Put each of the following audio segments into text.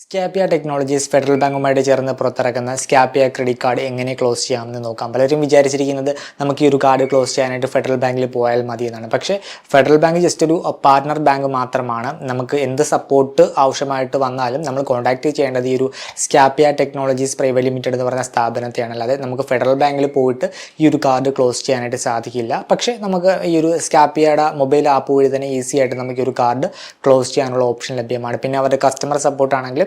Scapia technologies federal ബാങ്കുമായിട്ട് ചേർന്ന് പുറത്തിറക്കുന്ന സ്കാപ്പിയ ക്രെഡിറ്റ് കാർഡ് എങ്ങനെ ക്ലോസ് ചെയ്യാമെന്ന് നോക്കാം. പലരും വിചാരിച്ചിരിക്കുന്നത് നമുക്ക് ഈ ഒരു കാർഡ് ക്ലോസ് ചെയ്യാനായിട്ട് ഫെഡറൽ ബാങ്കിൽ പോയാൽ മതി എന്നാണ്. പക്ഷേ ഫെഡറൽ ബാങ്ക് ജസ്റ്റ് ഒരു പാർട്ണർ ബാങ്ക് മാത്രമാണ്. നമുക്ക് എന്ത് സപ്പോർട്ട് ആവശ്യമായിട്ട് വന്നാലും നമ്മൾ കോൺടാക്ട് ചെയ്യേണ്ടത് ഈ ഒരു സ്കാപ്പിയ ടെക്നോളജീസ് പ്രൈവറ്റ് ലിമിറ്റഡ് എന്ന് പറഞ്ഞ സ്ഥാപനത്തെയാണ്. അല്ലാതെ നമുക്ക് ഫെഡറൽ ബാങ്കിൽ പോയിട്ട് ഈ ഒരു കാർഡ് ക്ലോസ് ചെയ്യാനായിട്ട് സാധിക്കില്ല. പക്ഷേ നമുക്ക് ഈ ഒരു സ്കാപ്പിയയുടെ മൊബൈൽ ആപ്പ് വഴി തന്നെ ഈസി ആയിട്ട് നമുക്ക് ഈ ഒരു കാർഡ് ക്ലോസ് ചെയ്യാനുള്ള ഓപ്ഷൻ ലഭ്യമാണ്. പിന്നെ അവരുടെ കസ്റ്റമർ സപ്പോർട്ട് ആണെങ്കിൽ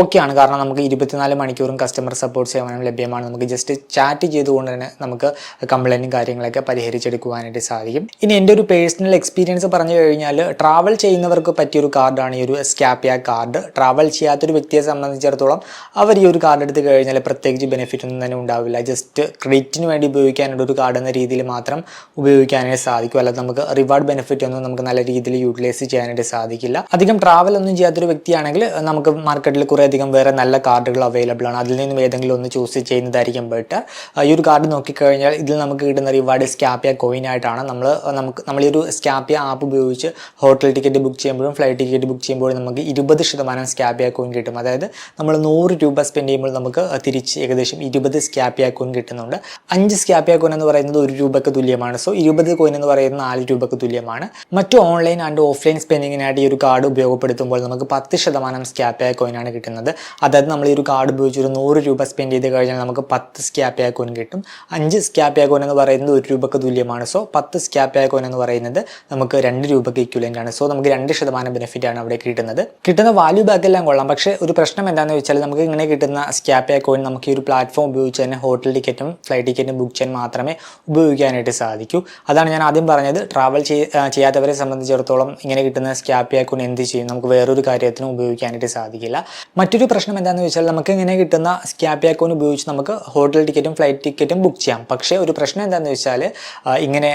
ഓക്കെ ആണ്. കാരണം നമുക്ക് ഇരുപത്തിനാല് മണിക്കൂറും കസ്റ്റമർ സപ്പോർട്ട് സേവനം ലഭ്യമാണ്. നമുക്ക് ജസ്റ്റ് ചാറ്റ് ചെയ്തുകൊണ്ട് തന്നെ നമുക്ക് കംപ്ലൈന്റും കാര്യങ്ങളൊക്കെ പരിഹരിച്ചെടുക്കുവാനായിട്ട് സാധിക്കും. ഇനി എന്റെ ഒരു പേഴ്സണൽ എക്സ്പീരിയൻസ് പറഞ്ഞു കഴിഞ്ഞാൽ ട്രാവൽ ചെയ്യുന്നവർക്ക് പറ്റിയൊരു കാർഡാണ് ഈ ഒരു സ്കാപ്പിയ കാർഡ് ട്രാവൽ ചെയ്യാത്തൊരു വ്യക്തിയെ സംബന്ധിച്ചിടത്തോളം അവർ ഈ ഒരു കാർഡ് എടുത്ത് കഴിഞ്ഞാൽ പ്രത്യേകിച്ച് ബെനിഫിറ്റ് ഒന്നും തന്നെ ഉണ്ടാവില്ല. ജസ്റ്റ് ക്രെഡിറ്റിന് വേണ്ടി ഉപയോഗിക്കാനുള്ള ഒരു കാർഡ് എന്ന രീതിയിൽ മാത്രം ഉപയോഗിക്കാനായിട്ട് സാധിക്കും. അല്ലാതെ നമുക്ക് റിവാർഡ് ബെനിഫിറ്റ് ഒന്നും നമുക്ക് നല്ല രീതിയിൽ യൂട്ടിലൈസ് ചെയ്യാനായിട്ട് സാധിക്കില്ല. അധികം ട്രാവൽ ഒന്നും ചെയ്യാത്തൊരു വ്യക്തിയാണെങ്കിൽ നമുക്ക് മാർക്കറ്റിൽ കുറേ അധികം വേറെ നല്ല കാർഡുകൾ അവൈലബിൾ ആണ്. അതിൽ നിന്നും ഏതെങ്കിലും ഒന്ന് ചൂസ് ചെയ്യുന്നതായിരിക്കും ബെറ്റർ ഈ ഒരു കാർഡ് നോക്കിക്കഴിഞ്ഞാൽ ഇതിൽ നമുക്ക് കിട്ടുന്ന റിവാർഡ് സ്കാപ്പിയ കോയിൻ ആയിട്ടാണ്. നമ്മൾ നമുക്ക് നമ്മൾ ഈ ഒരു സ്കാപ്പിയ ആപ്പ് ഉപയോഗിച്ച് ഹോട്ടൽ ടിക്കറ്റ് ബുക്ക് ചെയ്യുമ്പോഴും ഫ്ലൈറ്റ് ടിക്കറ്റ് ബുക്ക് ചെയ്യുമ്പോഴും നമുക്ക് ഇരുപത് ശതമാനം സ്കാപ്പിയ കോയിൻ കിട്ടും. അതായത് നമ്മൾ നൂറ് രൂപ സ്പെൻഡ് ചെയ്യുമ്പോൾ നമുക്ക് തിരിച്ച് ഏകദേശം ഇരുപത് സ്കാപ്പിയ കോയിൻ കിട്ടുന്നുണ്ട്. അഞ്ച് സ്കാപ്പിയ കോയിൻ എന്ന് പറയുന്നത് ഒരു രൂപയ്ക്ക് തുല്യമാണ്. സോ ഇരുപത് കോയിൻ എന്ന് പറയുന്നത് നാല് രൂപയ്ക്ക് തുല്യമാണ്. മറ്റു ഓൺലൈൻ ആൻഡ് ഓഫ്ലൈൻ സ്പെൻഡിങ്ങിനായിട്ട് ഈ ഒരു കാർഡ് ഉപയോഗപ്പെടുത്തുമ്പോൾ നമുക്ക് പത്ത് ശതമാനം സ്കാപ്പിയ കോയിനാണ് കിട്ടുന്നത്. അതായത് നമ്മൾ ഈ ഒരു കാർഡ് ഉപയോഗിച്ച് ഒരു നൂറ് രൂപ സ്പെൻഡ് ചെയ്ത് കഴിഞ്ഞാൽ നമുക്ക് പത്ത് സ്കാപ്പിയ കോയിൻ കിട്ടും. അഞ്ച് സ്കാപ്പിയ കോയിൻ എന്ന് പറയുന്നത് ഒരു രൂപക്ക് തുല്യമാണ്. സോ പത്ത് സ്കാപ്പിയ കോയിൻ എന്ന് പറയുന്നത് നമുക്ക് രണ്ട് രൂപയ്ക്ക് ഇക്വലന്റ് ആണ്. സോ നമുക്ക് രണ്ട് ശതമാനം ബെനിഫിറ്റ് ആണ് അവിടെ കിട്ടുന്നത്. കിട്ടുന്ന വാല്യൂ ബാക്ക് എല്ലാം കൊള്ളാം. പക്ഷേ ഒരു പ്രശ്നം എന്താണെന്ന് വെച്ചാൽ നമുക്ക് ഇങ്ങനെ കിട്ടുന്ന സ്കാപ്പിയ കോയിൻ നമുക്ക് ഈ ഒരു പ്ലാറ്റ്ഫോം ഉപയോഗിച്ച് തന്നെ ഹോട്ടൽ ടിക്കറ്റും ഫ്ലൈറ്റ് ടിക്കറ്റും ബുക്ക് ചെയ്യാൻ മാത്രമേ ഉപയോഗിക്കാനായിട്ട് സാധിക്കൂ. അതാണ് ഞാൻ ആദ്യം പറഞ്ഞത്. ട്രാവൽ ചെയ്യാത്തവരെ സംബന്ധിച്ചിടത്തോളം ഇങ്ങനെ കിട്ടുന്ന സ്കാപ്പിയ കോയിൻ എന്ത് ചെയ്യും? നമുക്ക് വേറൊരു കാര്യത്തിനും ഉപയോഗിക്കാനായിട്ട് സാധിക്കില്ല. മറ്റൊരു പ്രശ്നം എന്താണെന്ന് വെച്ചാൽ നമുക്ക് ഇങ്ങനെ കിട്ടുന്ന സ്കാപ്പി അക്കൗണ്ട് ഉപയോഗിച്ച് നമുക്ക് ഹോട്ടൽ ടിക്കറ്റും ഫ്ലൈറ്റ് ടിക്കറ്റും ബുക്ക് ചെയ്യാം. പക്ഷേ ഒരു പ്രശ്നം എന്താണെന്ന് വെച്ചാൽ ഇങ്ങനെ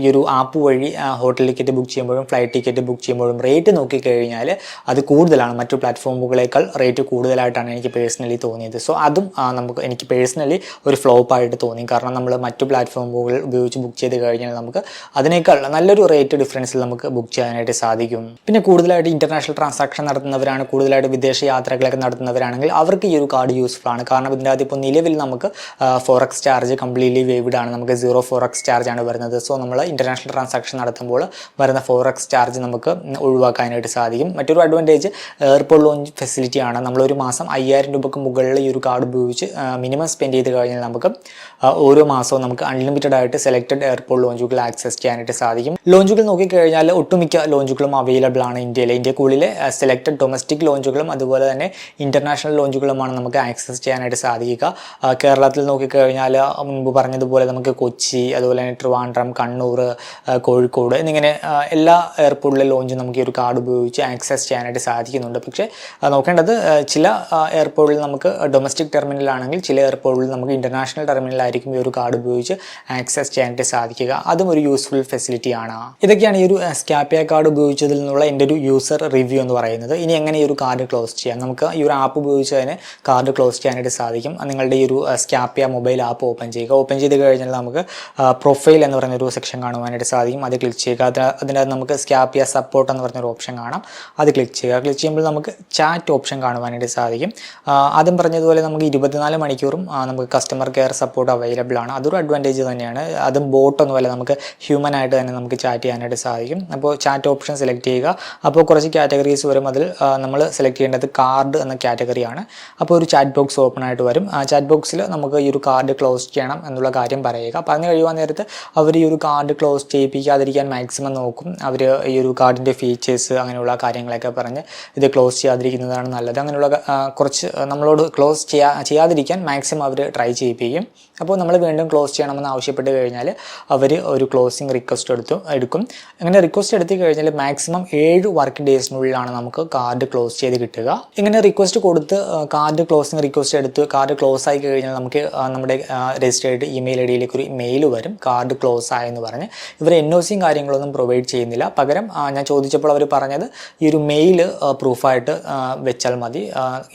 ഈ ഒരു ആപ്പ് വഴി ഹോട്ടൽ ടിക്കറ്റ് ബുക്ക് ചെയ്യുമ്പോഴും ഫ്ലൈറ്റ് ടിക്കറ്റ് ബുക്ക് ചെയ്യുമ്പോഴും റേറ്റ് നോക്കിക്കഴിഞ്ഞാൽ അത് കൂടുതലാണ്. മറ്റു പ്ലാറ്റ്ഫോമുകളേക്കാൾ റേറ്റ് കൂടുതലായിട്ടാണ് എനിക്ക് പേഴ്സണലി തോന്നിയത്. സോ അതും നമുക്ക് എനിക്ക് പേഴ്സണലി ഒരു ഫ്ലോപ്പായിട്ട് തോന്നി. കാരണം നമ്മൾ മറ്റു പ്ലാറ്റ്ഫോമുകൾ ഉപയോഗിച്ച് ബുക്ക് ചെയ്ത് കഴിഞ്ഞാൽ നമുക്ക് അതിനേക്കാൾ നല്ലൊരു റേറ്റ് ഡിഫറൻസിൽ നമുക്ക് ബുക്ക് ചെയ്യാനായിട്ട് സാധിക്കും. പിന്നെ കൂടുതലായിട്ട് ഇന്റർനാഷണൽ ട്രാൻസാക്ഷൻ നടത്തുന്നവരാണ് കൂടുതലായിട്ട് വിദേശ യാത്രകളൊക്കെ നടത്തുന്നവരാണെങ്കിൽ അവർക്ക് ഈ ഒരു കാർഡ് യൂസ്ഫുൾ ആണ്. കാരണം ഇതിന്റെ അകത്ത് ഇപ്പോൾ നിലവിൽ നമുക്ക് ഫോറക്സ് ചാർജ് കംപ്ലീറ്റ്ലി വേവ്ഡ് ആണ്. നമുക്ക് സീറോ ഫോറക്സ് ചാർജ് ആണ് വരുന്നത്. സോ നമ്മൾ ഇന്റർനാഷണൽ ട്രാൻസാക്ഷൻ നടത്തുമ്പോൾ വരുന്ന ഫോറക്സ് ചാർജ് നമുക്ക് ഒഴിവാക്കാനായിട്ട് സാധിക്കും. മറ്റൊരു അഡ്വാന്റേജ് എയർപോർട്ട് ലോഞ്ച് ഫെസിലിറ്റി ആണ്. നമ്മളൊരു മാസം അയ്യായിരം രൂപയ്ക്ക് മുകളിൽ ഈ ഒരു കാർഡ് ഉപയോഗിച്ച് മിനിമം സ്പെൻഡ് ചെയ്ത് കഴിഞ്ഞാൽ നമുക്ക് ഓരോ മാസവും നമുക്ക് അൺലിമിറ്റഡ് ആയിട്ട് സെലക്റ്റഡ് എയർപോർട്ട് ലോഞ്ചുകൾ ആക്സസ് ചെയ്യാനായിട്ട് സാധിക്കും. ലോഞ്ചുകൾ നോക്കിക്കഴിഞ്ഞാൽ ഒട്ടുമിക്ക ലോഞ്ചുകളും അവൈലബിൾ ആണ് ഇന്ത്യയിൽ ഇന്ത്യക്കുള്ളിലെ സെലക്റ്റഡ് ഡൊമസ്റ്റിക് ലോഞ്ചുകളും അതുപോലെ തന്നെ ഇന്റർനാഷണൽ ലോഞ്ചുകളുമാണ് നമുക്ക് ആക്സസ് ചെയ്യാനായിട്ട് സാധിക്കുക. കേരളത്തിൽ നോക്കിക്കഴിഞ്ഞാൽ മുൻപ് പറഞ്ഞതുപോലെ നമുക്ക് കൊച്ചി അതുപോലെ തന്നെ ട്രിവാൻഡ്രം കണ്ണൂർ കോഴിക്കോട് എന്നിങ്ങനെ എല്ലാ എയർപോർട്ടിലെ ലോഞ്ചും നമുക്ക് ഈ ഒരു കാർഡ് ഉപയോഗിച്ച് ആക്സസ് ചെയ്യാനായിട്ട് സാധിക്കുന്നുണ്ട്. പക്ഷേ നോക്കേണ്ടത് ചില എയർപോർട്ടിൽ നമുക്ക് ഡൊമസ്റ്റിക് ടെർമിനലാണെങ്കിൽ ചില എയർപോർട്ടിൽ നമുക്ക് ഇന്റർനാഷണൽ ടെർമിനലായിരിക്കും ഈ ഒരു കാർഡ് ഉപയോഗിച്ച് ആക്സസ് ചെയ്യാനായിട്ട് സാധിക്കുക. അതും ഒരു യൂസ്ഫുൾ ഫെസിലിറ്റി ആണ്. ഇതൊക്കെയാണ് ഈ ഒരു സ്കാപ്പിയ കാർഡ് ഉപയോഗിച്ചതിൽ നിന്നുള്ള എന്റെ ഒരു യൂസർ റിവ്യൂ എന്ന് പറയുന്നത്. ഇനി എങ്ങനെ ഈ ഒരു കാർഡ് ക്ലോസ് ചെയ്യാം? നമുക്ക് ഈ ഒരു ആപ്പ് ഉപയോഗിച്ച് തന്നെ കാർഡ് ക്ലോസ് ചെയ്യാനായിട്ട് സാധിക്കും. നിങ്ങളുടെ ഈ ഒരു സ്കാപ്പിയ മൊബൈൽ ആപ്പ് ഓപ്പൺ ചെയ്യുക. ഓപ്പൺ ചെയ്ത് കഴിഞ്ഞാൽ നമുക്ക് പ്രൊഫൈൽ എന്ന് പറയുന്ന ഒരു സെക്ഷൻ കാണുവാനായിട്ട് സാധിക്കും. അത് ക്ലിക്ക് ചെയ്യുക. അതിന് അതിനകത്ത് നമുക്ക് സ്കാപ്പിയ സപ്പോർട്ട് എന്ന് പറഞ്ഞൊരു ഓപ്ഷൻ കാണാം. അത് ക്ലിക്ക് ചെയ്യുക. ക്ലിക്ക് ചെയ്യുമ്പോൾ നമുക്ക് ചാറ്റ് ഓപ്ഷൻ കാണുവാനായിട്ട് സാധിക്കും. ആദ്യം പറഞ്ഞതുപോലെ നമുക്ക് ഇരുപത്തിനാല് മണിക്കൂറും നമുക്ക് കസ്റ്റമർ കെയർ സപ്പോർട്ട് അവൈലബിൾ ആണ്. അതൊരു അഡ്വാന്റേജ് തന്നെയാണ്. അതും ബോട്ടൊന്നുമല്ല നമുക്ക് ഹ്യൂമൻ ആയിട്ട് തന്നെ നമുക്ക് ചാറ്റ് ചെയ്യാനായിട്ട് സാധിക്കും. അപ്പോൾ ചാറ്റ് ഓപ്ഷൻ സെലക്ട് ചെയ്യുക. അപ്പോൾ കുറച്ച് കാറ്റഗറീസ് വരും. അതിൽ നമ്മൾ സെലക്ട് ചെയ്യേണ്ടത് കാർഡ് എന്ന കാറ്റഗറിയാണ് അപ്പോൾ ഒരു ചാറ്റ് ബോക്സ് ഓപ്പൺ ആയിട്ട് വരും. ആ ചാറ്റ് ബോക്സിൽ നമുക്ക് ഈ ഒരു കാർഡ് ക്ലോസ് ചെയ്യണം എന്നുള്ള കാര്യം പറയുക. പറഞ്ഞു കഴിയുവാൻ നേരത്ത് അവർ ഈ ഒരു കാർഡ് ക്ലോസ് ചെയ്യിപ്പിക്കാതിരിക്കാൻ മാക്സിമം നോക്കും. അവർ ഈ ഒരു കാർഡിന്റെ ഫീച്ചേഴ്സ് അങ്ങനെയുള്ള കാര്യങ്ങളൊക്കെ പറഞ്ഞ് ഇത് ക്ലോസ് ചെയ്യാതിരിക്കുന്നതാണ് നല്ലത്. അങ്ങനെയുള്ള കുറച്ച് നമ്മളോട് ക്ലോസ് ചെയ്യാ ചെയ്യാതിരിക്കാൻ മാക്സിമം അവർ ട്രൈ ചെയ്യിപ്പിക്കും. അപ്പോൾ നമ്മൾ വീണ്ടും ക്ലോസ് ചെയ്യണമെന്ന് ആവശ്യപ്പെട്ട് കഴിഞ്ഞാൽ അവർ ഒരു ക്ലോസിങ് റിക്വസ്റ്റ് എടുത്തു എടുക്കും. അങ്ങനെ റിക്വസ്റ്റ് എടുത്തു കഴിഞ്ഞാൽ മാക്സിമം ഏഴ് വർക്ക് ഡേയ്സിനുള്ളിലാണ് നമുക്ക് കാർഡ് ക്ലോസ് ചെയ്ത് കിട്ടുക. ഇങ്ങനെ റിക്വസ്റ്റ് കൊടുത്ത് കാർഡ് ക്ലോസിങ് റിക്വസ്റ്റ് എടുത്ത് കാർഡ് ക്ലോസ് ആയി കഴിഞ്ഞാൽ നമുക്ക് നമ്മുടെ രജിസ്റ്റേർഡ് ഇമെയിൽ ഐ ഡിയിലേക്ക് ഒരു മെയിൽ വരും. കാർഡ് ക്ലോസ് ആയെന്ന് പറഞ്ഞ്. ഇവർ എൻ ഒ സിയും കാര്യങ്ങളൊന്നും പ്രൊവൈഡ് ചെയ്യുന്നില്ല. പകരം ഞാൻ ചോദിച്ചപ്പോൾ അവർ പറഞ്ഞത് ഈ ഒരു മെയിൽ പ്രൂഫായിട്ട് വെച്ചാൽ മതി.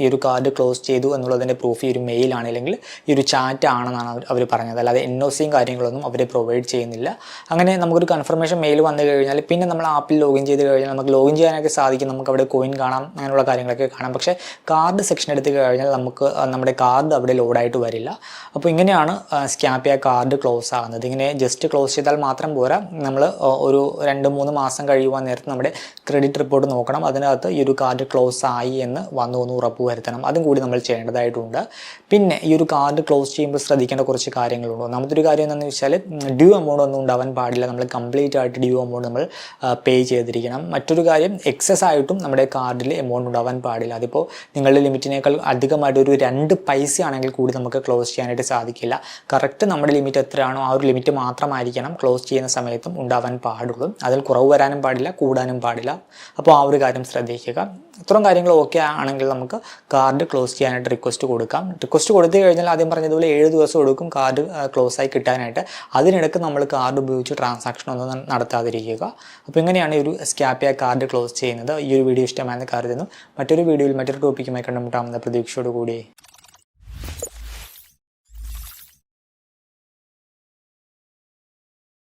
ഈ ഒരു കാർഡ് ക്ലോസ് ചെയ്തു എന്നുള്ളതിന്റെ പ്രൂഫ് ഈ ഒരു മെയിലാണ് അല്ലെങ്കിൽ ഈ ഒരു ചാറ്റ് ആണെന്നാണ് അവർ പറഞ്ഞത്. അല്ലാതെ എൻ ഒ സിയും കാര്യങ്ങളൊന്നും അവർ പ്രൊവൈഡ് ചെയ്യുന്നില്ല. അങ്ങനെ നമുക്കൊരു കൺഫർമേഷൻ മെയിൽ വന്നു കഴിഞ്ഞാൽ പിന്നെ നമ്മൾ ആപ്പിൽ ലോഗിൻ ചെയ്ത് കഴിഞ്ഞാൽ നമുക്ക് ലോഗിൻ ചെയ്യാനൊക്കെ സാധിക്കും. നമുക്ക് അവിടെ കോയിൻ കാണാം. അങ്ങനെയുള്ള കാര്യങ്ങളൊക്കെ കാണാം. പക്ഷേ പക്ഷേ കാർഡ് സെക്ഷൻ എടുത്ത് കഴിഞ്ഞാൽ നമുക്ക് നമ്മുടെ കാർഡ് അവിടെ ലോഡായിട്ട് വരില്ല. അപ്പോൾ ഇങ്ങനെയാണ് സ്കാപ്പിയ കാർഡ് ക്ലോസ് ആകുന്നത്. ഇങ്ങനെ ജസ്റ്റ് ക്ലോസ് ചെയ്താൽ മാത്രം പോരാ. നമ്മൾ ഒരു രണ്ട് മൂന്ന് മാസം കഴിയുവാൻ നേരത്ത് നമ്മുടെ ക്രെഡിറ്റ് റിപ്പോർട്ട് നോക്കണം. അതിനകത്ത് ഈ ഒരു കാർഡ് ക്ലോസ് ആയി എന്ന് വന്നു എന്ന് ഉറപ്പ് വരുത്തണം. അതും കൂടി നമ്മൾ ചെയ്യേണ്ടതായിട്ടുണ്ട്. പിന്നെ ഈ ഒരു കാർഡ് ക്ലോസ് ചെയ്യുമ്പോൾ ശ്രദ്ധിക്കേണ്ട കുറച്ച് കാര്യങ്ങളുണ്ട്. ഒന്നാമത്തെ ഒരു കാര്യം എന്താണെന്ന് വെച്ചാൽ ഡ്യൂ എമൗണ്ട് ഒന്നും ഉണ്ടാവാൻ പാടില്ല. നമ്മൾ കംപ്ലീറ്റ് ആയിട്ട് ഡ്യൂ എമൗണ്ട് നമ്മൾ പേ ചെയ്തിരിക്കണം. മറ്റൊരു കാര്യം എക്സസ് ആയിട്ടും നമ്മുടെ കാർഡിൽ എമൗണ്ട് ഉണ്ടാവാൻ പാടില്ല. അതിപ്പോൾ നിങ്ങളുടെ ലിമിറ്റിനേക്കാൾ അധികമായിട്ട് ഒരു രണ്ട് പൈസ ആണെങ്കിൽ കൂടി നമുക്ക് ക്ലോസ് ചെയ്യാനായിട്ട് സാധിക്കില്ല. കറക്റ്റ് നമ്മുടെ ലിമിറ്റ് എത്രയാണോ ആ ഒരു ലിമിറ്റ് മാത്രമായിരിക്കണം ക്ലോസ് ചെയ്യുന്ന സമയത്തും ഉണ്ടാവാൻ പാടുള്ളൂ. അതിൽ കുറവ് വരാനും പാടില്ല കൂടാനും പാടില്ല. അപ്പോൾ ആ ഒരു കാര്യം ശ്രദ്ധിക്കുക. ഇത്രയും കാര്യങ്ങൾ ഓക്കെ ആണെങ്കിൽ നമുക്ക് കാർഡ് ക്ലോസ് ചെയ്യാനായിട്ട് റിക്വസ്റ്റ് കൊടുക്കാം. റിക്വസ്റ്റ് കൊടുത്തു കഴിഞ്ഞാൽ ആദ്യം പറഞ്ഞതുപോലെ ഏഴ് ദിവസം എടുക്കും കാർഡ് ക്ലോസ് ആയി കിട്ടാനായിട്ട്. അതിനിടയ്ക്ക് നമ്മൾ കാർഡ് ഉപയോഗിച്ച് ട്രാൻസാക്ഷൻ ഒന്നും നടത്താതിരിക്കുക. അപ്പോൾ ഇങ്ങനെയാണ് ഈ ഒരു സ്കാപ്പിയ കാർഡ് ക്ലോസ് ചെയ്യുന്നത്. ഈ ഒരു വീഡിയോ ഇഷ്ടമായെന്ന് കരുതുന്നു. മറ്റൊരു വീഡിയോയിൽ മറ്റൊരു ടോപ്പിക്കുമായി കണ്ടുമുട്ടാമെന്ന പ്രതീക്ഷയോടുകൂടി